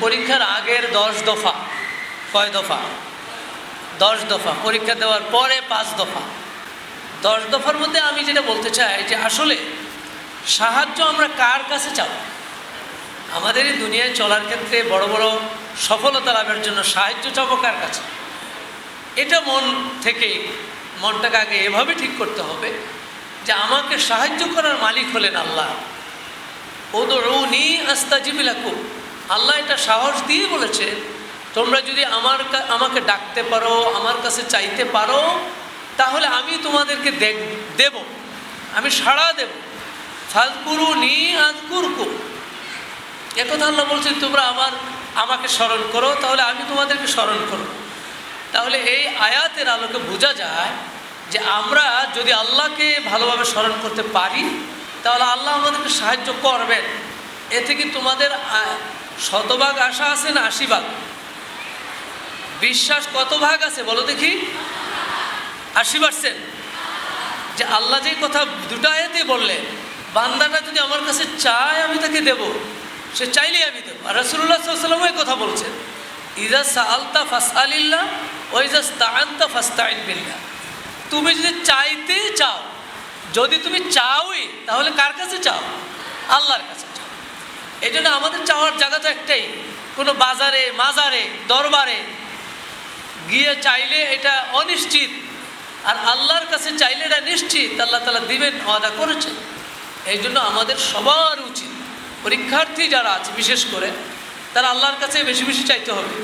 পরীক্ষার আগের দশ দফা। কয় দফা? দশ দফা। পরীক্ষা দেওয়ার পরে পাঁচ দফা। দশ দফার মধ্যে আমি যেটা বলতে চাই যে আসলে সাহায্য আমরা কার কাছে চাব আমাদের এই দুনিয়ায় চলার ক্ষেত্রে বড় বড় সফলতা লাভের জন্য সাহায্য চাবো কার কাছে? এটা মন থেকে মনটাকে আগে এভাবে ঠিক করতে হবে যে আমাকে সাহায্য করার মালিক হলেন আল্লাহ। ও দৌড়নি আস্তাজিবিলাকুম আল্লাহ এটা সাহস দিয়ে বলেছে, তোমরা যদি আমার আমাকে ডাকতে পারো, আমার কাছে চাইতে পারো, তাহলে আমি তোমাদেরকে দেখ, দেব। আমি সাড়া দেব। ফাজকুরু নি আজকুরকু একথা আল্লাহ বলছেন, তোমরা আমার, আমাকে স্মরণ করো, তাহলে আমি তোমাদেরকে স্মরণ করব। তাহলে এই আয়াতের আলোকে বোঝা যায় যে আমরা যদি আল্লাহকে ভালোভাবে স্মরণ করতে পারি, তাহলে আল্লাহ আমাদেরকে সাহায্য করবেন। এ থেকে তোমাদের শতভাগ আশা আছে না আশি ভাগ বিশ্বাস কত ভাগ আছে বলো দেখি? আশি পার্সেন্ট যে আল্লাহ যে কথা দুটো আয়াতে বললেন, বান্দাটা যদি আমার কাছে চায় আমি তাকে দেব, সে চাইলেই আমি দেবো। আর রসুল্লাহ এই কথা বলছেন ইজা সালতা ফাসালিল্লাহ ও ইজা স্তান্তা ফাস্তাইন বিল্লাহ। তুমি যদি চাইতে চাও, যদি তুমি চাওই, তাহলে কার কাছে চাও? আল্লাহর কাছে। এই জন্য আমাদের চাওয়ার জায়গা তো একটাই, কোনো বাজারে, মাজারে, দরবারে গিয়ে চাইলে এটা অনিশ্চিত, আর আল্লাহর কাছে চাইলে এটা নিশ্চিত, আল্লাহ তালা দিবেন, ওয়াদা করেছেন। এই জন্য আমাদের সবার উচিত, পরীক্ষার্থী যারা আছে, বিশেষ করে, তারা আল্লাহর কাছে বেশি বেশি চাইতে হবে।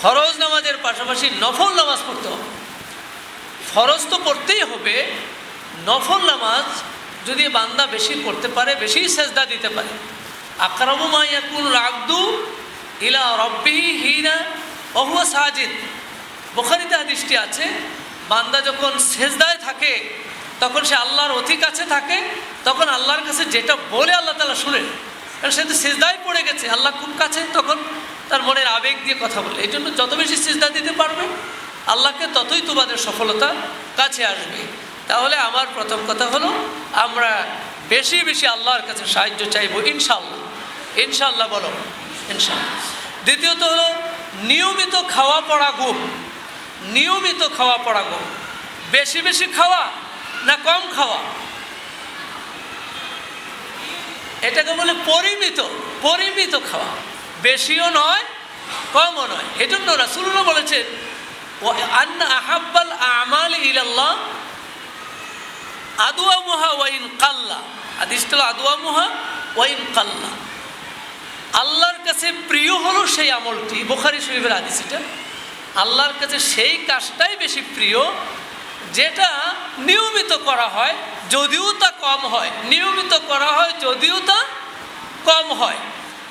ফরজ নামাজের পাশাপাশি নফল নামাজ পড়তে হবে। ফরজ তো পড়তেই হবে, নফল নামাজ যদি বান্দা বেশি পড়তে পারে, বেশি সেজদা দিতে পারে। হাদিসটি আছে, বান্দা যখন সেজদায় থাকে, তখন সে আল্লাহর অতি কাছে থাকে, তখন আল্লাহর কাছে যেটা বলে আল্লাহ তালা শুনে। কারণ সে তো সেজদায় পড়ে গেছে, আল্লাহ খুব কাছে তখন তার মনের আবেগ দিয়ে কথা বলে। এই জন্য যত বেশি সেজদা দিতে পারবে, আল্লাহকে ততই তোমাদের সফলতা কাছে আসবে। তাহলে আমার প্রথম কথা হলো, আমরা বেশি বেশি আল্লাহর কাছে সাহায্য চাইব ইনশাল্লাহ ইনশাল্লাহ বলো ইনশাল্লাহ দ্বিতীয়ত হলো, নিয়মিত খাওয়া পড়া ঘুম। নিয়মিত খাওয়া পড়া ঘুম। বেশি বেশি খাওয়া না কম খাওয়া? এটাকে বলে পরিমিত পরিমিত খাওয়া। বেশিও নয়, কমও নয়। এজন্য রাসুল্লাহ বলেছেন আন্না আহাব্বাল আমাল ইলাল্লাহ আদুয়া মুহা ওয়াইন কাল্লা। আদিষ্টল আদুয়া মুহা ওয়াইন কাল্লা। আল্লাহর কাছে প্রিয় হলো সেই আমলটি। বোখারি শরীফের হাদিস এটা। আল্লাহর কাছে সেই কাজটাই বেশি প্রিয়, যেটা নিয়মিত করা হয় যদিও তা কম হয়। নিয়মিত করা হয় যদিও তা কম হয়।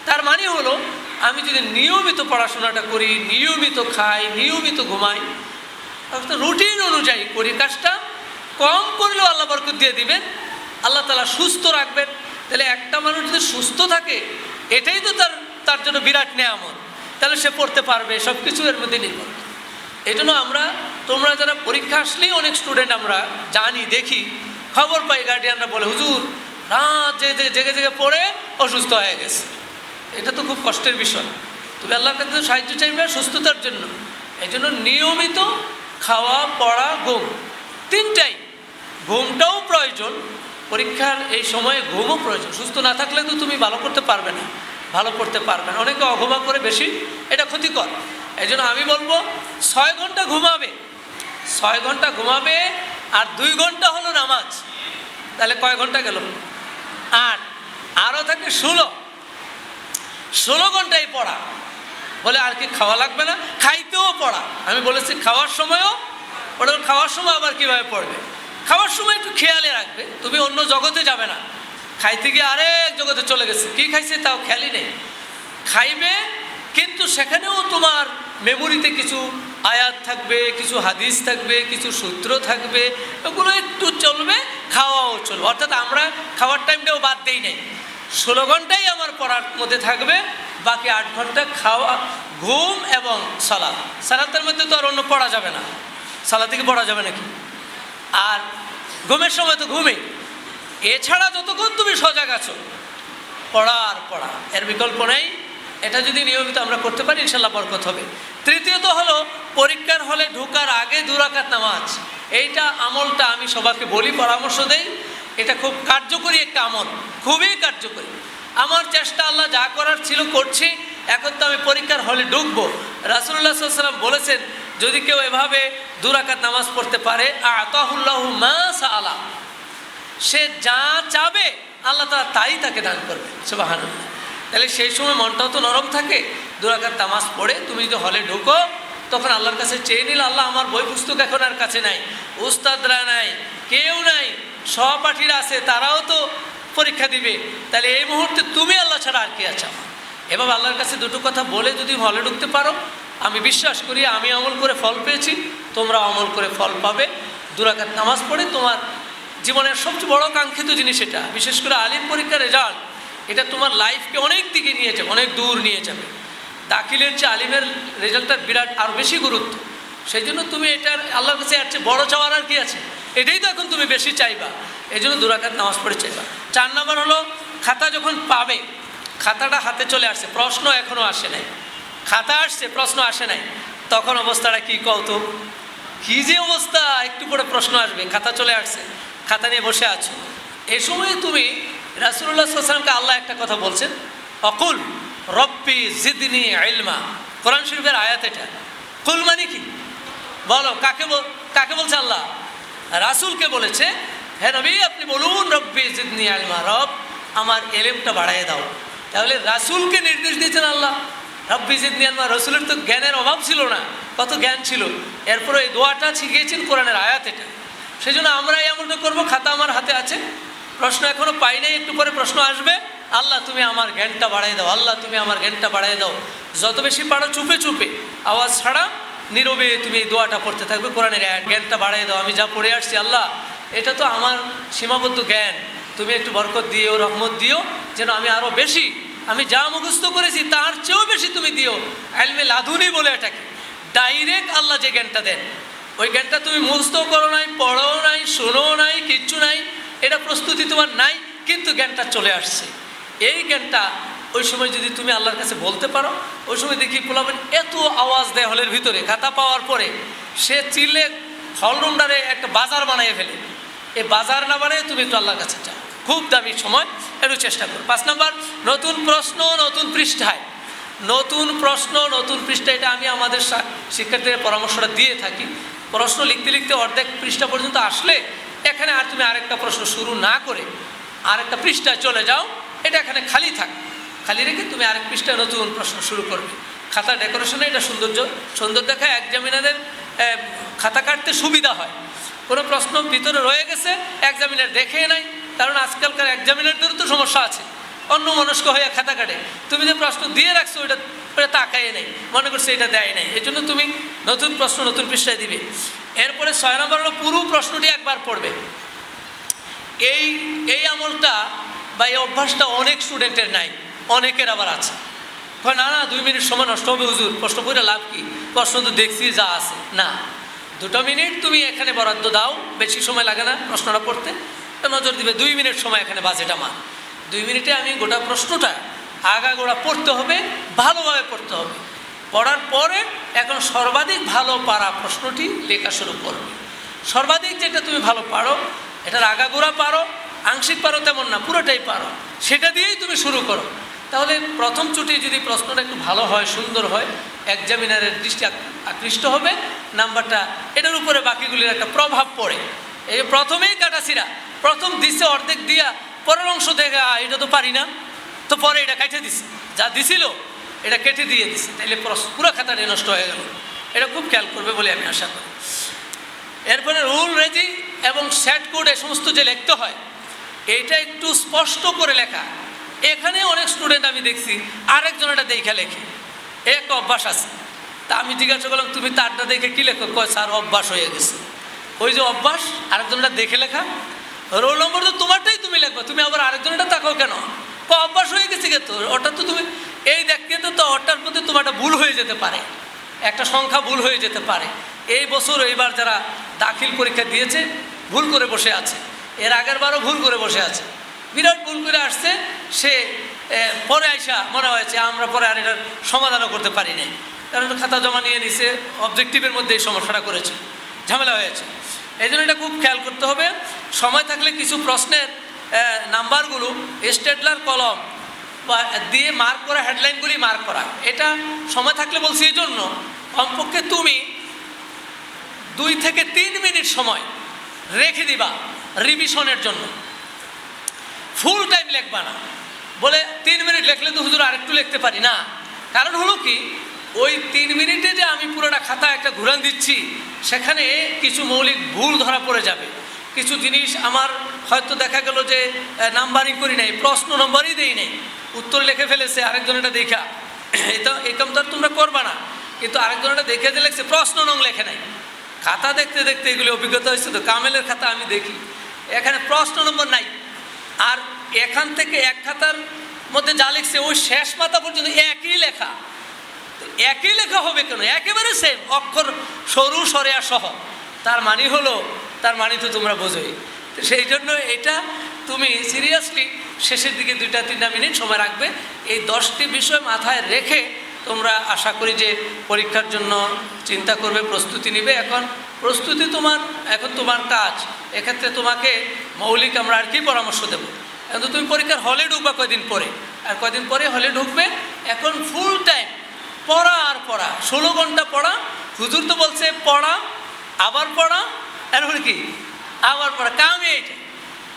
তার মানে হলো, আমি যদি নিয়মিত পড়াশোনাটা করি, নিয়মিত খাই, নিয়মিত ঘুমাই রুটিন অনুযায়ী করি, কাজটা কম করলেও আল্লাহ বরকত দিয়ে দিবেন। আল্লাহ তালা সুস্থ রাখবেন। তাহলে একটা মানুষ যদি সুস্থ থাকে এটাই তো তার তার জন্য বিরাট নেয়ামত। তাহলে সে পড়তে পারবে সব কিছু এর মধ্যে নির্ভর। এই জন্য আমরা, তোমরা যারা পরীক্ষা আসলেই অনেক স্টুডেন্ট আমরা জানি, দেখি, খবর পাই গার্ডিয়ানরা বলে, হুজুর, রাত জেগে জেগে জেগে পড়ে অসুস্থ হয়ে গেছে। এটা তো খুব কষ্টের বিষয়। তুমি আল্লাহর কাছে সাহায্য চাইবে সুস্থতার জন্য। এই জন্য নিয়মিত খাওয়া, পড়া, ঘুম, তিনটাই। ঘুমটাও প্রয়োজন পরীক্ষার এই সময়ে ঘুমও প্রয়োজন। সুস্থ না থাকলে তো তুমি ভালো করতে পারবে না। ভালো করতে পারবে না। অনেকে অঘুমা করে বেশি, এটা ক্ষতিকর। এই আমি বলব, ছয় ঘণ্টা ঘুমাবে। ছয় ঘণ্টা ঘুমাবে আর দুই ঘণ্টা হলো নামাজ। তাহলে কয় ঘণ্টা গেল? আট। আরও থাকে ষোলো। ষোলো ঘন্টায় পড়া। বলে আর কি খাওয়া লাগবে না? খাইতেও পড়া। আমি বলেছি খাওয়ার সময়ও, ওটা খাওয়ার সময় আবার কীভাবে পড়বে? খাওয়ার সময় একটু খেয়ালে রাখবে, তুমি অন্য জগতে যাবে না। খাইতে গিয়ে আরেক জগতে চলে গেছে। কি খাইছে তাও খেয়ালই নেই। খাইবে, কিন্তু সেখানেও তোমার মেমোরিতে কিছু আয়াত থাকবে, কিছু হাদিস থাকবে, কিছু সূত্র থাকবে, ওগুলো একটু চলবে, খাওয়াও চলবে। অর্থাৎ আমরা খাওয়ার টাইমটাও বাদ দেই নাই। ষোলো ঘন্টাই আমার পড়ার মধ্যে থাকবে, বাকি আট ঘণ্টা খাওয়া, ঘুম এবং সালাদ সালাতের মধ্যে তো আর অন্য পড়া যাবে না। সালাদ থেকে পড়া যাবে নাকি? আর ঘুমের সময় তো ঘুমে এছাড়া যতক্ষণ তুমি সজাগ আছো পড়া আর পড়া, এর বিকল্প নেই। এটা যদি নিয়মিত আমরা করতে পারি, ইনশাল্লাহ বরকত হবে। তৃতীয়ত হলো, পরীক্ষার হলে ঢোকার আগে দুরাকাত নামাজ। এইটা আমলটা আমি সবাইকে বলি, পরামর্শ দেই। এটা খুব কার্যকরী একটা আমল, খুবই কার্যকরী। আমার চেষ্টা আল্লাহ যা করার ছিল করছি, এখন তো আমি পরীক্ষার হলে ঢুকবো। রাসুল্লাহ সাল্লাম বলেছেন যদি কেউ এভাবে দুরাকাত নামাজ পড়তে পারে, আতাহুল্লাহ আলা সে যা চাবে, আল্লাহ তালা তাই তাকে দান করবে সুবাহান তাহলে সেই সময় মনটাও তো নরম থাকে দুরাকাত নামাজ পড়ে তুমি যদি হলে ঢুকো, তখন আল্লাহর কাছে চেয়ে নিল, আল্লাহ আমার বই পুস্তক এখন আর কাছে নাই, উস্তাদরা নাই, কেউ নাই, সহপাঠীরা আছে, তারাও তো পরীক্ষা দিবে। তাহলে এই মুহূর্তে তুমি আল্লাহ ছাড়া আর কে আছো এভাবে আল্লাহর কাছে দুটো কথা বলে যদি হলে ঢুকতে পারো আমি বিশ্বাস করি, আমি আমল করে ফল পেয়েছি তোমরা আমল করে ফল পাবে। দুরাকাত নামাজ পড়ে তোমার জীবনের সবচেয়ে বড় কাঙ্ক্ষিত জিনিস এটা। বিশেষ করে আলিম পরীক্ষার রেজাল্ট এটা তোমার লাইফকে অনেক দিকে নিয়ে যাবে, অনেক দূর নিয়ে যাবে। দাখিলের চেয়ে আলিমের রেজাল্টটা বিরাট আরও বেশি গুরুত্ব। সেই জন্য তুমি এটার আল্লাহর কাছে আর চেয়ে বড় চাওয়ার আর কি আছে? এটাই তো এখন তুমি বেশি চাইবা। এই জন্য দুরাকাত নামাজ পড়ে চাইবা। চার নম্বর হলো, খাতা যখন পাবে, খাতাটা হাতে চলে আসছে, প্রশ্ন এখনও আসে নাই। খাতা আসছে, প্রশ্ন আসে নাই। তখন অবস্থাটা কী কত কী যে অবস্থা? একটু পরে প্রশ্ন আসবে, খাতা চলে আসছে, খাতা নিয়ে বসে আছো। এ সময় তুমি রাসুল্লাহ সাল্লামকে আল্লাহ একটা কথা বলছেন, অকুল রব্বি জিদনি আইলমা কোরআন শরীফের আয়াত এটা। কুল মানে কি? বলো, কাকে কাকে বলছে আল্লাহ? রাসুলকে বলেছে হ্যাঁ নবী, আপনি বলুন রব্বি জিদনি আলমা রব, আমার এলেমটা বাড়াইয়ে দাও। তাহলে রাসুলকে নির্দেশ দিয়েছেন আল্লাহ। রব্বি জিদনি আলমা রসুলের তো জ্ঞানের অভাব ছিল না, কত জ্ঞান ছিল। এরপরে এই দোয়াটা শিখিয়েছেন কোরআনের আয়াত এটা। সেই জন্য আমরা এমনটা করব, খাতা আমার হাতে আছে। প্রশ্ন এখনও পাই নাই, একটু পরে প্রশ্ন আসবে। আল্লাহ তুমি আমার জ্ঞানটা বাড়াই দাও, আল্লাহ তুমি আমার জ্ঞানটা বাড়াই দাও। যত বেশি পারো চুপে চুপে, আওয়াজ ছাড়া নীরবে তুমি এই দোয়াটা পড়তে থাকবে, কোরআনের জ্ঞানটা বাড়াই দাও। আমি যা পড়ে আসছি, আল্লাহ, এটা তো আমার সীমাবদ্ধ জ্ঞান। তুমি একটু বরকত দিও, রহমত দিও, যেন আমি আরও বেশি আমি যা মুখস্থ করেছি, তার চেয়েও বেশি তুমি দিও। আলমে লাধুনি বলে এটাকে। ডাইরেক্ট আল্লাহ যে জ্ঞানটা দেন। ওই জ্ঞানটা তুমি মুখস্থ করো নাই পড়ো নাই শোনো নাই, কিচ্ছু নাই, এটা প্রস্তুতি তোমার নাই, কিন্তু জ্ঞানটা চলে আসছে। এই জ্ঞানটা ওই সময় যদি তুমি আল্লাহর কাছে বলতে পারো, ওই সময় দেখি পোলাবেন এত আওয়াজ দেয় হলের ভিতরে, খাতা পাওয়ার পরে। সে চিল্লে হলরুমটারে একটা বাজার বানিয়ে ফেলে। এই বাজার না বানিয়ে তুমি একটু আল্লাহর কাছে যাও। খুব দামি সময়। একটু চেষ্টা করো। পাঁচ নম্বর, নতুন প্রশ্ন, নতুন পৃষ্ঠায়। নতুন প্রশ্ন, নতুন পৃষ্ঠা, এটা আমি আমাদের শিক্ষার্থীদের পরামর্শটা দিয়ে থাকি। প্রশ্ন লিখতে লিখতে অর্ধেক পৃষ্ঠা পর্যন্ত আসলে এখানে আর তুমি আরেকটা প্রশ্ন শুরু না করে আরেকটা পৃষ্ঠায় চলে যাও, এটা এখানে খালি থাক। খালি রেখে তুমি আরেক পৃষ্ঠায় নতুন প্রশ্ন শুরু করবে। খাতা ডেকোরেশনে এটা সৌন্দর্য, সুন্দর দেখা এক্সামিনারদের খাতা কাটতে সুবিধা হয়। কোনো প্রশ্ন ভিতরে রয়ে গেছে এক্সামিনার দেখে নাই কারণ আজকালকার এক্সামিনারদেরও তো সমস্যা আছে। অন্য মনস্ক হয়ে খাতা কাটে। তুমি যে প্রশ্ন দিয়ে রাখছো, ওইটা ওটা তাকায় নেই। মনে করছে এটা দেয় নাই। এই জন্য তুমি নতুন প্রশ্ন নতুন পৃষ্ঠায় দিবে। এরপরে ছয় নম্বর হলো, পুরো প্রশ্নটি একবার পড়বে। এই এই আমলটা বা এই অভ্যাসটা অনেক স্টুডেন্টের নাই। অনেকের আবার আছে। না না, দুই মিনিট সময় নষ্ট হবে, হুজুর। প্রশ্ন করে লাভ কি? প্রশ্ন তো দেখছি যা আছে। না। দুটো মিনিট তুমি এখানে বরাদ্দ দাও। বেশি সময় লাগে না প্রশ্নটা পড়তে। নজর দিবে, দুই মিনিট সময় এখানে বাজেট আমার দুই মিনিটে আমি গোটা প্রশ্নটা আগা গোড়া পড়তে হবে, ভালোভাবে পড়তে হবে। পড়ার পরে এখন সর্বাধিক ভালো পারা প্রশ্নটি লেখা শুরু করবে। সর্বাধিক যেটা তুমি ভালো পারো, এটার আগাগোড়া পারো, আংশিক পারো তেমন না, পুরোটাই পারো। সেটা দিয়েই তুমি শুরু করো। তাহলে প্রথম চুটি যদি প্রশ্নটা একটু ভালো হয়, সুন্দর হয় এক্সামিনারের দৃষ্টি আকৃষ্ট হবে, নাম্বারটা এটার উপরে বাকিগুলির একটা প্রভাব পড়ে। এই প্রথমেই কাটাছিরা প্রথম দিছে অর্ধেক দিয়া, পরের অংশ দেখে এটা তো পারি না। তো পরে এটা কেটে দিছে। যা দিছিল, এটা কেটে দিয়ে দিছে। তাইলে পুরো খাতাটা নষ্ট হয়ে গেল। এটা খুব খেয়াল করবে বলে আমি আশা করি। এরপরে রুল রেজি এবং সেট কোড এ সমস্ত যে লিখতে হয়, এইটা একটু স্পষ্ট করে লেখা। এখানে অনেক স্টুডেন্ট আমি দেখছি, আরেকজন এটা দেখে লেখে। একটা অভ্যাস আছে। তা আমি জিজ্ঞাসা করলাম, তুমি তারটা দেখে কী লেখো? কয়, স্যার, অভ্যাস হয়ে গেছে। ওই যে অভ্যাস, আরেকজনটা দেখে লেখা। রোল নম্বর তো তোমারটাই তুমি লেখো, তুমি আবার আরেকজনটা তাকাও কেন? অভ্যাস হয়ে গেছে কে তোর ওটা তো তুমি এই দেখতে তো তো ওটার তোমার একটা ভুল হয়ে যেতে পারে। একটা সংখ্যা ভুল হয়ে যেতে পারে। এই বছর এইবার যারা দাখিল পরীক্ষা দিয়েছে, ভুল করে বসে আছে। এর আগের বারও ভুল করে বসে আছে। বিরাট ভুল করে আসছে, সে পরে আইসা মনে হয়েছে, আমরা পরে আর এটার সমাধানও করতে পারি নাই। কারণ খাতা জমা নিয়ে নিছে অবজেক্টিভের মধ্যে এই সমস্যাটা করেছে। ঝামেলা হয়েছে। এই জন্য এটা খুব খেয়াল করতে হবে। সময় থাকলে কিছু প্রশ্নের নাম্বারগুলো স্টেটলার কলম বা দিয়ে মার্ক করা হেডলাইনগুলি মার্ক করা। এটা সময় থাকলে বলছি এই জন্য, কমপক্ষে তুমি দুই থেকে তিন মিনিট সময় রেখে দিবা রিভিশনের জন্য। ফুল টাইম লিখবা না। বলে তিন মিনিট লিখলে তো হুজুর আরেকটু লিখতে পারি না। কারণ হলো কি ওই তিন মিনিটে যে আমি পুরোটা খাতা একটা ঘুরান দিচ্ছি, সেখানে কিছু মৌলিক ভুল ধরা পড়ে যাবে। কিছু জিনিস আমার হয়তো দেখা গেল যে নাম্বারিং করি নাই, প্রশ্ন নম্বরই দেই নাই। উত্তর লিখে ফেলেছে আরেকজন এটা দেখা। এটা এরকম তো আর তোমরা করবা না। কিন্তু আরেকজন এটা দেখে যে লেখছে, প্রশ্ন নং লেখে নাই। খাতা দেখতে দেখতে এগুলি অভিজ্ঞতা হয়েছে তো, কামেলের খাতা আমি দেখি। এখানে প্রশ্ন নম্বর নাই। আর এখান থেকে এক খাতার মধ্যে যা লিখছে, ওই শেষ মাথা পর্যন্ত একই লেখা। একই লেখা হবে কেন? একেবারে সেম অক্ষর সরু, সরেয়া সহ। তার মানে হলো, তার মানে তো তোমরা বোঝোই। সেই জন্য এটা তুমি সিরিয়াসলি শেষের দিকে দুইটা, তিনটা মিনিট সময় রাখবে। এই দশটি বিষয় মাথায় রেখে তোমরা আশা করি যে পরীক্ষার জন্য চিন্তা করবে, প্রস্তুতি নিবে। এখন প্রস্তুতি তোমার, এখন তোমার কাজ। এক্ষেত্রে তোমাকে মৌলিক আমরা আর কি পরামর্শ দেবো? এখন তুমি পরীক্ষার হলে ঢুকবা কয়দিন পরে। আর কয়দিন পরে হলে ঢুকবে? এখন ফুল টাইম পড়া আর পড়া। ষোলো ঘণ্টা পড়া, হুজুর তো বলছে পড়া, আবার পড়া, এরপরে কি? আবার পড়া, কামে এইটা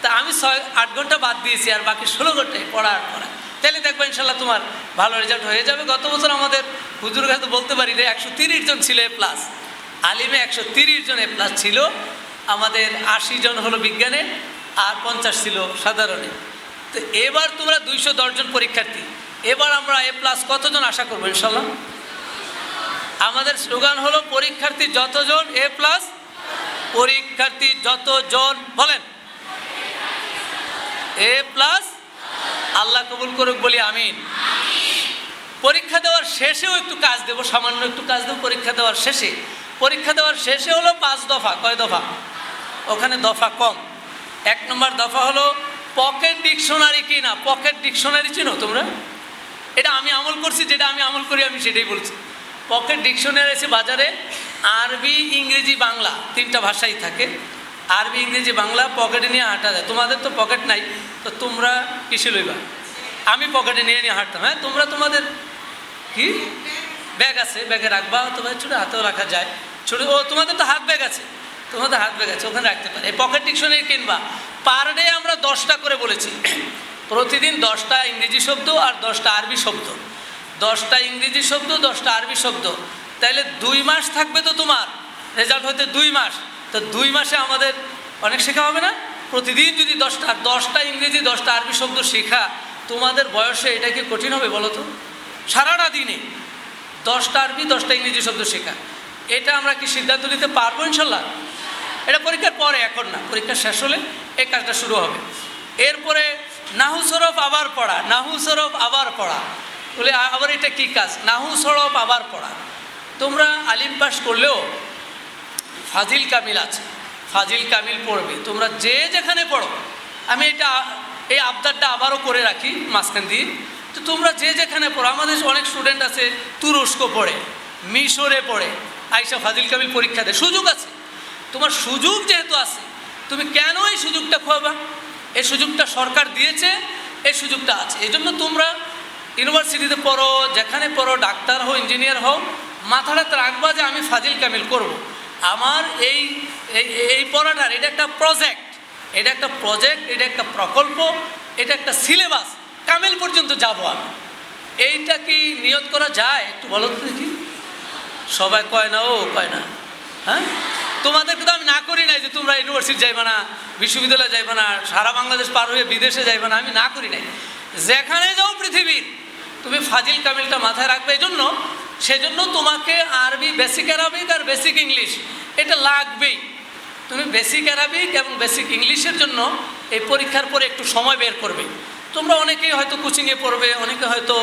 তা আমি ছয়, আট ঘণ্টা বাদ দিয়েছি আর বাকি ষোলো ঘন্টায় পড়া আর পড়া। তাহলে দেখব ইনশাল্লাহ তোমার ভালো রেজাল্ট হয়ে যাবে। গত বছর আমাদের হুজুর কাছে বলতে পারি যে একশো তিরিশ জন ছিল এ প্লাস আলিমে একশো তিরিশ জন এ প্লাস ছিল। আমাদের আশি জন হলো বিজ্ঞানে, আর পঞ্চাশ ছিল সাধারণে। তো এবার তোমরা দুইশো দশজন পরীক্ষার্থী। এবার আমরা এ প্লাস কতজন আশা করব, ইনশাল্লাহ? আমাদের স্লোগান হলো, পরীক্ষার্থী যতজন এ প্লাস পরীক্ষার্থী যতজন। বলেন। এ প্লাস আল্লাহ কবুল করুক বলি আমিন। পরীক্ষা দেওয়ার শেষেও একটু কাজ দেবো, সামান্য একটু কাজ দেবো, পরীক্ষা দেওয়ার শেষে। পরীক্ষা দেওয়ার শেষে হলো পাঁচ দফা। কয় দফা? ওখানে দফা কম। এক নম্বর দফা হলো, পকেট ডিকশনারি কি না? পকেট ডিকশনারি চিনো তোমরা? এটা আমি আমল করছি, যেটা আমি আমল করি, আমি সেটাই বলছি। পকেট ডিকশনারি আছে বাজারে, আরবি, ইংরেজি, বাংলা, তিনটা ভাষাই থাকে। আরবি, ইংরেজি, বাংলা, পকেটে নিয়ে হাঁটা যায়। তোমাদের তো পকেট নাই, তো তোমরা কিসে লইবা? আমি পকেটে নিয়ে নিয়ে হাঁটতাম হ্যাঁ? তোমরা তোমাদের কি? ব্যাগ আছে, ব্যাগে রাখবা, অথবা ছোটো হাতেও রাখা যায়। ছোটো, ও, তোমাদের তো হাত ব্যাগ আছে। তোমাদের হাত ব্যাগ আছে, ওখানে রাখতে পারে। এই পকেট ডিকশনারি কিনবা। পার ডে আমরা দশটা করে বলেছি। প্রতিদিন দশটা ইংরেজি শব্দ আর দশটা আরবি শব্দ। দশটা ইংরেজি শব্দ, দশটা আরবি শব্দ। তাইলে দুই মাস থাকবে তো তোমার। রেজাল্ট হতে দুই মাস। তো দুই মাসে আমাদের অনেক শেখা হবে না? প্রতিদিন যদি দশটা দশটা ইংরেজি, দশটা আরবি শব্দ শেখা, তোমাদের বয়সে এটা কি কঠিন হবে বলো তো? সারাটা দিনে দশটা আরবি, দশটা ইংরেজি শব্দ শেখা। এটা আমরা কি সিদ্ধান্ত নিতে পারব ইনশাল্লাহ? এটা পরীক্ষার পরে, এখন না। পরীক্ষা শেষ হলে এই কাজটা শুরু হবে। এরপরে নাহু সরফ আবার পড়া, নাহু সরফ আবার পড়া। বলে আবার এটা কি কাজ? নাহু সরফ আবার পড়া। তোমরা আলিম পাস করলেও ফাজিল কামিল আছে, ফাজিল কামিল পড়বে। তোমরা যে যেখানে পড়ো, আমি এটা, এই আবদারটা আবারও করে রাখি মাঝখান দিয়ে। তো তোমরা যে যেখানে পড়ো, আমাদের অনেক স্টুডেন্ট আছে, তুরস্ক পড়ে, মিশরে পড়ে আইসা ফাজিল কামিল পরীক্ষা দেয় সুযোগ আছে। তোমার সুযোগ যেহেতু আছে, তুমি কেন এই সুযোগটা খোয়াবা এই সুযোগটা সরকার দিয়েছে, এই সুযোগটা আছে। এই জন্য তোমরা ইউনিভার্সিটিতে পড়ো, যেখানে পড়ো, ডাক্তার হও, ইঞ্জিনিয়ার হও, মাথাটা রাখবা যে আমি ফাজিল কামিল করব। আমার এই, এই- পড়াটার, এটা একটা প্রজেক্ট এটা একটা প্রজেক্ট এটা একটা প্রকল্প, এটা একটা সিলেবাস কামিল পর্যন্ত যাব আমি। এইটা কি নিয়ত করা যায়? একটু বলো তো দেখি। সবাই কয় না, ও কয় না। হ্যাঁ? তোমাদেরকে তো আমি না করি নাই যে তোমরা ইউনিভার্সিটি যাইবে না, বিশ্ববিদ্যালয়ে যাইবে না, সারা বাংলাদেশ পার হয়ে বিদেশে যাইবে না, আমি না করি নাই। যেখানে যাও পৃথিবীর, তুমি ফাজিল কামিলটা মাথায় রাখবে এই জন্য, সেজন্য তোমাকে আরবি বেসিক অ্যারাবিক আর বেসিক ইংলিশ এটা লাগবেই। তুমি বেসিক অ্যারাবিক এবং বেসিক ইংলিশের জন্য এই পরীক্ষার পরে একটু সময় বের করবে। তোমরা অনেকেই হয়তো কোচিংয়ে পড়বে, অনেকে হয়তো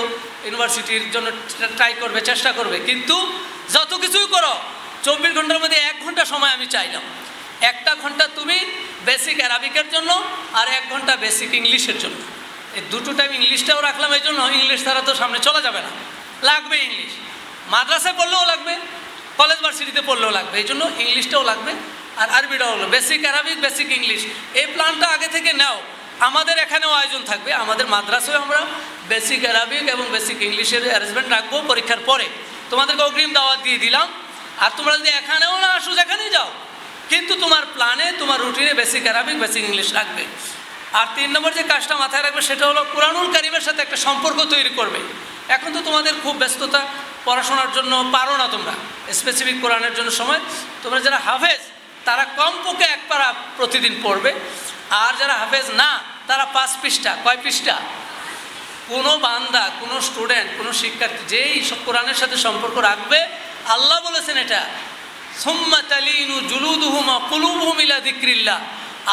ইউনিভার্সিটির জন্য ট্রাই করবে, চেষ্টা করবে, কিন্তু যত কিছুই করো, চব্বিশ ঘণ্টার মধ্যে এক ঘণ্টা সময় আমি চাইলাম একটা ঘণ্টা তুমি বেসিক অ্যারাবিকের জন্য আর এক ঘণ্টা বেসিক ইংলিশের জন্য। এই দুটো টাইম ইংলিশটাও রাখলাম এই জন্য ইংলিশ ছাড়া তো সামনে চলা যাবে না। লাগবে ইংলিশ মাদ্রাসায় পড়লেও লাগবে কলেজ ভার্সিটিতে পড়লেও লাগবে, এই জন্য ইংলিশটাও লাগবে আর আরবিটাও হলো বেসিক অ্যারাবিক বেসিক ইংলিশ এই প্ল্যানটা আগে থেকে নাও। আমাদের এখানেও আয়োজন থাকবে। আমাদের মাদ্রাসায় আমরা বেসিক অ্যারাবিক এবং বেসিক ইংলিশের অ্যারেঞ্জমেন্ট রাখব পরীক্ষার পরে। তোমাদেরকে অগ্রিম দাওয়াত দিয়ে দিলাম। আর তোমরা যদি এখানেও না আসো, যেখানেই যাও কিন্তু তোমার প্ল্যানে তোমার রুটিনে বেসিক অ্যারাবিক বেসিক ইংলিশ রাখবে। আর তিন নম্বর যে কাজটা মাথায় রাখবে, সেটা হলো কোরআনুল কারিমের সাথে একটা সম্পর্ক তৈরি করবে। এখন তো তোমাদের খুব ব্যস্ততা, পড়াশোনার জন্য পারো না তোমরা। স্পেসিফিক কোরআনের জন্য সময়। তোমরা যারা হাফেজ, তারা কমপক্ষে এক পারা প্রতিদিন পড়বে। আর যারা হাফেজ না, তারা পাঁচ পৃষ্ঠা। কয় পৃষ্ঠা? কোনো বান্দা, কোনো স্টুডেন্ট কোনো শিক্ষার্থী, যেই সব কোরআনের সাথে সম্পর্ক রাখবে, আল্লাহ বলেছেন এটা।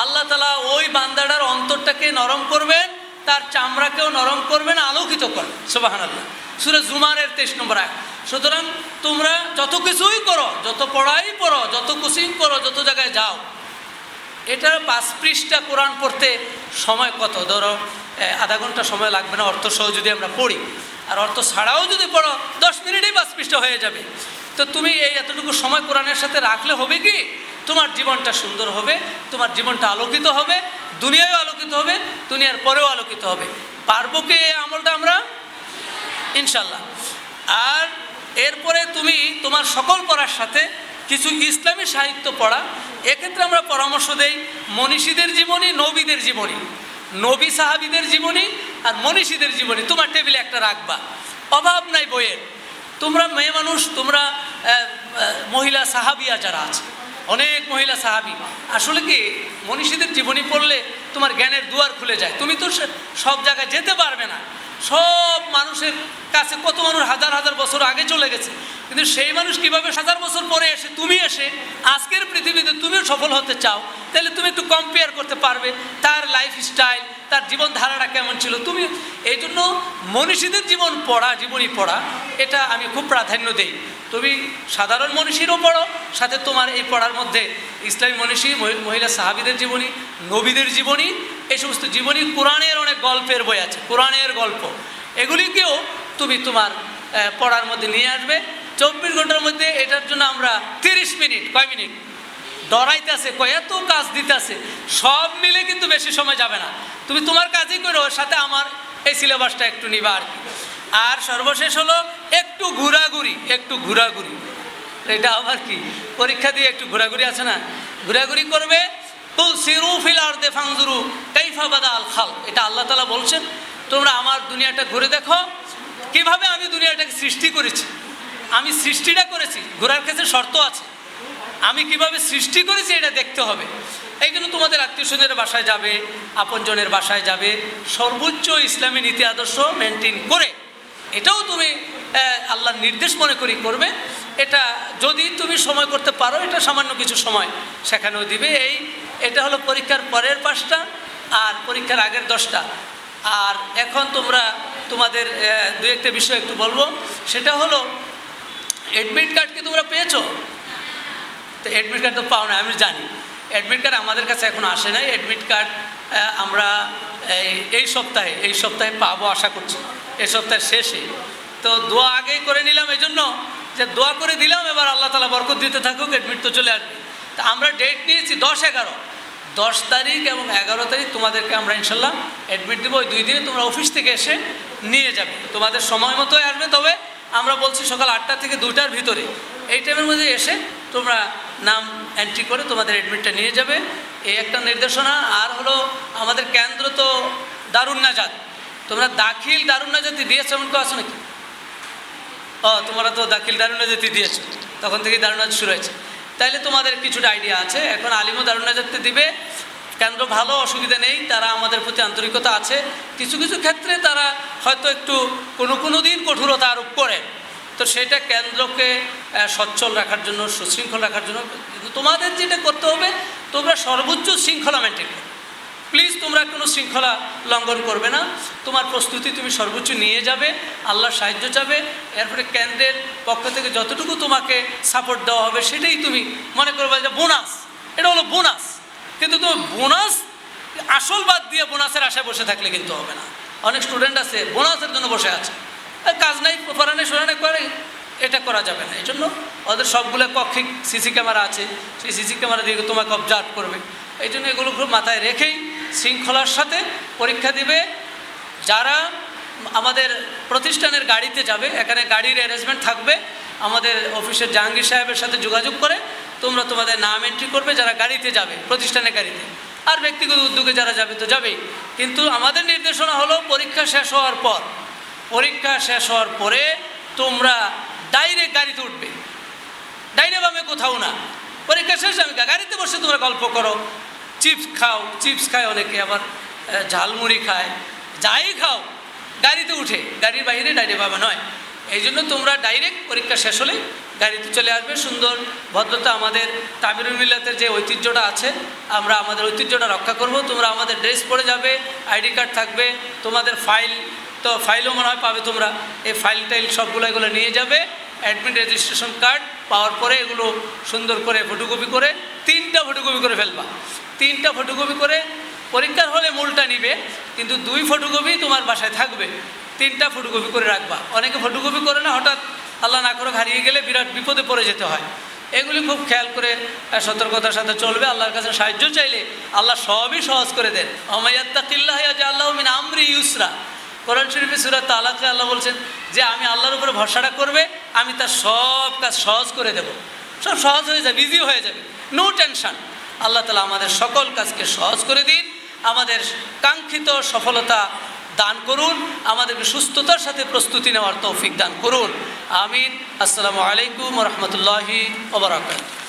আল্লাহ তালা ওই বান্দাটার অন্তরটাকে নরম করবেন, তার চামড়াকেও নরম করবেন, আলোকিত করবেন। সুবাহান আল্লাহ সুরে জুমারের তেইশ নম্বর এক সুতরাং তোমরা যত কিছুই করো, যত পড়াই পড়ো, যত কোচিং করো, যত জায়গায় যাও, এটা পাঁচ পৃষ্ঠা কোরআন পড়তে সময় কত? ধরো আধা ঘণ্টা সময় লাগবে না অর্থ সহ যদি আমরা পড়ি। আর অর্থ ছাড়াও যদি পড়ো, দশ মিনিটেই পৃষ্ঠা হয়ে যাবে। তো তুমি এই এতটুকু সময় কোরআনের সাথে রাখলে হবে কি? তোমার জীবনটা সুন্দর হবে, তোমার জীবনটা আলোকিত হবে, দুনিয়ায়ও আলোকিত হবে, দুনিয়ার পরেও আলোকিত হবে। পারব কি এই আমলটা আমরা? ইনশাল্লাহ আর এরপরে তুমি তোমার সকল পড়ার সাথে কিছু ইসলামী সাহিত্য পড়া। এক্ষেত্রে আমরা পরামর্শ দেই মনীষীদের জীবনী, নবীদের জীবনী। নবী সাহাবিদের জীবনী আর মনীষীদের জীবনী, তোমার টেবিলে একটা রাখবা। অভাব নাই বইয়ের। তোমরা মেয়ে মানুষ, তোমরা মহিলা সাহাবিয়া যারা আছে, অনেক মহিলা সাহাবি। আসলে কি, মনীষীদের জীবনী পড়লে তোমার জ্ঞানের দুয়ার খুলে যায়। তুমি তো সব জায়গায় যেতে পারবে না। সব মানুষের কাছে কত মানুষ হাজার হাজার বছর আগে চলে গেছে। কিন্তু সেই মানুষ কীভাবে হাজার বছর পরে এসে তুমি এসে আজকের পৃথিবীতে তুমিও সফল হতে চাও, তাহলে তুমি একটু কম্পেয়ার করতে পারবে তার লাইফ স্টাইল তার জীবনধারাটা কেমন ছিল। তুমি এই জন্য মনীষীদের জীবন পড়া, জীবনী পড়া, এটা আমি খুব প্রাধান্য দিই। তুমি সাধারণ মনীষীরও পড়ো, সাথে তোমার এই পড়ার মধ্যে ইসলামী মনীষী মহিলা সাহাবিদের জীবনী, নবীদের জীবনী এই সমস্ত জীবনী কোরআনের অনেক গল্পের বই আছে, কোরআনের গল্প। এগুলিকেও তুমি তোমার পড়ার মধ্যে নিয়ে আসবে। চব্বিশ ঘণ্টার মধ্যে এটার জন্য আমরা তিরিশ মিনিট, কয় মিনিট? ডরাইতেছে কত কাজ দিতেছে। সব মিলে কিন্তু বেশি সময় যাবে না। তুমি তোমার কাজই করো, ওর সাথে আমার এই সিলেবাসটা একটু নিবা আর কি। আর সর্বশেষ হলো একটু ঘোরাঘুরি একটু ঘোরাঘুরি। এটা আবার কি? পরীক্ষা দিয়ে একটু ঘোরাঘুরি আছে না? ঘোরাঘুরি করবে তো সিরু ফিল আর দে ফাংজুরু, কাইফা বাদা আল খাল এটা আল্লাহ তালা বলছেন, তোমরা আমার দুনিয়াটা ঘুরে দেখো, কীভাবে আমি দুনিয়াটাকে সৃষ্টি করেছি? আমি সৃষ্টিটা করেছি, ঘোরার ক্ষেত্রে শর্ত আছে। আমি কীভাবে সৃষ্টি করেছি এটা দেখতে হবে। এই জন্য তোমাদের আত্মীয় স্বজনের বাসায় যাবে, আপনজনের বাসায় যাবে, সর্বোচ্চ ইসলামী নীতি আদর্শ মেনটেন করে। এটাও তুমি আল্লাহর নির্দেশ মনে করি করবে। এটা যদি তুমি সময় করতে পারো, এটা সামান্য কিছু সময় সেখানেও দিবে। এই এটা হলো পরীক্ষার পরের পাঁচটা আর পরীক্ষার আগের দশটা। আর এখন তোমরা তোমাদের দু একটা বিষয় একটু বলব। সেটা হলো অ্যাডমিট কার্ড কি তোমরা পেয়েছ? তো অ্যাডমিট কার্ড তো পাও না, আমি জানি। অ্যাডমিট কার্ড আমাদের কাছে এখন আসে নাই। অ্যাডমিট কার্ড আমরা এই সপ্তাহে এই সপ্তাহে পাবো আশা করছি। এই সপ্তাহের শেষে। তো দোয়া আগেই করে নিলাম এই জন্য যে দোয়া করে দিলাম, এবার আল্লাহ তালা বরকত দিতে থাকুক অ্যাডমিট তো চলে আসবে। তা আমরা ডেট নিয়েছি দশ এগারো। দশ তারিখ এবং এগারো তারিখ তোমাদেরকে আমরা ইনশাল্লাহ অ্যাডমিট দেবো। ওই দুই দিনে তোমরা অফিস থেকে এসে নিয়ে যাবে। তোমাদের সময় মতোই আসবে, তবে আমরা বলছি সকাল আটটা থেকে দুটার ভিতরে। এই টাইমের মধ্যে এসে তোমরা নাম এন্ট্রি করে তোমাদের অ্যাডমিটটা নিয়ে যাবে। এই একটা নির্দেশনা। আর হলো আমাদের কেন্দ্র তো দারুণ নাজাত। তোমরা দাখিল দারুণ নাজাতি দিয়েছ এমন কেউ আছো নাকি? ও, তোমরা তো দাখিল দারুণ নাজাতি দিয়েছ। তখন থেকেই দারুণ নাজাত শুরু হয়েছে। তাইলে তোমাদের কিছুটা আইডিয়া আছে। এখন আলিমও দারুণ নাজাতে দিবে। কেন্দ্র ভালো, অসুবিধা নেই। তারা আমাদের প্রতি আন্তরিকতা আছে। কিছু কিছু ক্ষেত্রে তারা হয়তো একটু কোনো কোনো দিন কঠোরতা আরোপ করে। তো সেটা কেন্দ্রকে সচ্ছল রাখার জন্য, সুশৃঙ্খল রাখার জন্য। তোমাদের যেটা করতে হবে, তোমরা সর্বোচ্চ শৃঙ্খলা মেনটেন করো। প্লিজ তোমরা কোনো শৃঙ্খলা লঙ্ঘন করবে না। তোমার প্রস্তুতি তুমি সর্বোচ্চ নিয়ে যাবে, আল্লাহর সাহায্য চাবে। এরপরে কেন্দ্রের পক্ষ থেকে যতটুকু তোমাকে সাপোর্ট দেওয়া হবে সেটাই তুমি মনে করবে যে বোনাস। এটা হলো বোনাস। কিন্তু তুমি বোনাস, আসল বাদ দিয়ে বোনাসের আশায় বসে থাকলে কিন্তু হবে না। অনেক স্টুডেন্ট আছে, বোনাসের জন্য বসে আছে। কাজ নাই পড়া নেই শোনা করে, এটা করা যাবে না। এই জন্য ওদের সবগুলো কক্ষে সিসি ক্যামেরা আছে। সেই সিসি ক্যামেরা দিয়ে তোমাকে অবজার্ভ করবে। এই জন্য এগুলো খুব মাথায় রেখেই শৃঙ্খলার সাথে পরীক্ষা দিবে। যারা আমাদের প্রতিষ্ঠানের গাড়িতে যাবে, এখানে গাড়ির অ্যারেঞ্জমেন্ট থাকবে, আমাদের অফিসের জাহাঙ্গীর সাহেবের সাথে যোগাযোগ করে তোমরা তোমাদের নাম এন্ট্রি করবে, যারা গাড়িতে যাবে, প্রতিষ্ঠানের গাড়িতে। আর ব্যক্তিগত উদ্যোগে যারা যাবে তো যাবেই। কিন্তু আমাদের নির্দেশনা হলো পরীক্ষা শেষ হওয়ার পর। পরীক্ষা শেষ হওয়ার পরে তোমরা ডাইরেক্ট গাড়িতে উঠবে। ডাইরে বামে কোথাও না। পরীক্ষা শেষ, আমি গাড়িতে বসে তোমরা গল্প করো। চিপস খাও, চিপস খায় অনেকে, আবার ঝালমুড়ি খায়। যাই খাও, গাড়িতে উঠে, গাড়ির বাইরে ডাইরে বাবা নয়। এই জন্য তোমরা ডাইরেক্ট পরীক্ষা শেষ হলে গাড়িতে চলে আসবে। সুন্দর ভদ্রতা আমাদের তামিরুল মিল্লাতের যে ঐতিহ্যটা আছে, আমরা আমাদের ঐতিহ্যটা রক্ষা করব। তোমরা আমাদের ড্রেস পরে যাবে, আইডি কার্ড থাকবে, তোমাদের ফাইল, তো ফাইলও মনে হয় পাবে তোমরা। এই ফাইল টাইল সবগুলো এগুলো নিয়ে যাবে অ্যাডমিট রেজিস্ট্রেশন কার্ড পাওয়ার পরে এগুলো সুন্দর করে ফটোকপি করে, তিনটা ফটোকপি করে ফেলবা। তিনটা ফটোকপি করে পরীক্ষার হলে মূলটা নিবে, কিন্তু দুই ফটোকপি তোমার বাসায় থাকবে। তিনটা ফটোকপি করে রাখবা। অনেকে ফটোকপি করে না, হঠাৎ আল্লাহ না করে হারিয়ে গেলে বিরাট বিপদে পড়ে যেতে হয়। এগুলি খুব খেয়াল করে সতর্কতার সাথে চলবে। আল্লাহর কাছে সাহায্য চাইলে আল্লাহ সবই সহজ করে দেন। অমায়াত্তাকিল্লাহ যে আল্লাহ মিন আমরি ইউসরা। কোরআন শরীফে সুরাত তালাকে আল্লাহ বলছেন যে, আমি আল্লাহর উপরে ভরসাটা করবে, আমি তার সব কাজ সহজ করে দেব। সব সহজ হয়ে যাবে ইজি হয়ে যাবে। নো টেনশন আল্লাহ তালা আমাদের সকল কাজকে সহজ করে দিন, আমাদের কাঙ্ক্ষিত সফলতা দান করুন, আমাদেরকে সুস্থতার সাথে প্রস্তুতি নেওয়ার তৌফিক দান করুন। আমিন। আসসালামু আলাইকুম রহমতুল্লাহি ওবরাকাত